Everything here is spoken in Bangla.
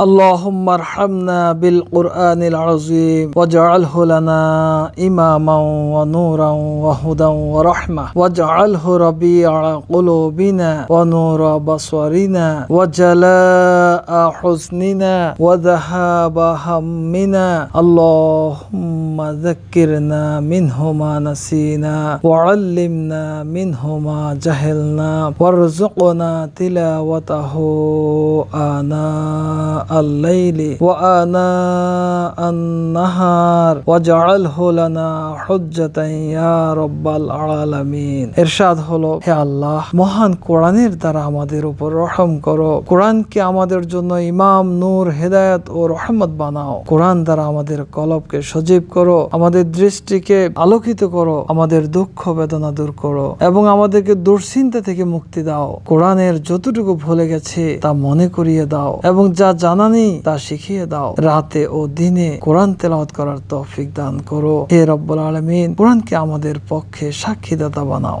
اللهم ارحمنا بالقرآن العظيم واجعله لنا إماما ونورا وهدى ورحمة. واجعله ربيع قلوبنا ونور بصرنا وجلاء حزننا وذهاب همنا. اللهم ذكرنا منه ما نسينا وعلمنا منه ما جهلنا. وارزقنا تلاوته آناء الليل وآناء النهار واجعله لنا حجة يا رب العالمين ইরশাদ হলো হে আল্লাহ মহান কোরআনের দ্বারা আমাদের উপর রহম করো কোরআনকে আমাদের জন্য ইমাম নূর হেদায়েত ও রহমত বানাও কোরআন দ্বারা আমাদের কলবকে সজীব করো আমাদের দৃষ্টিকে আলোকিত করো আমাদের দুঃখ বেদনা দূর করো এবং আমাদেরকে দুশ্চিন্তা থেকে মুক্তি দাও কোরআনের যতটুকু ভুলে গেছে তা মনে করিয়ে দাও এবং যা জানা নেই তা শিখিয়ে দাও। রাতে ও দিনে কোরআন তেলাওয়াত করার তৌফিক দান করো। হে রব্বুল আলমিন, কোরআনকে আমাদের পক্ষে সাক্ষীদাতা বানাও।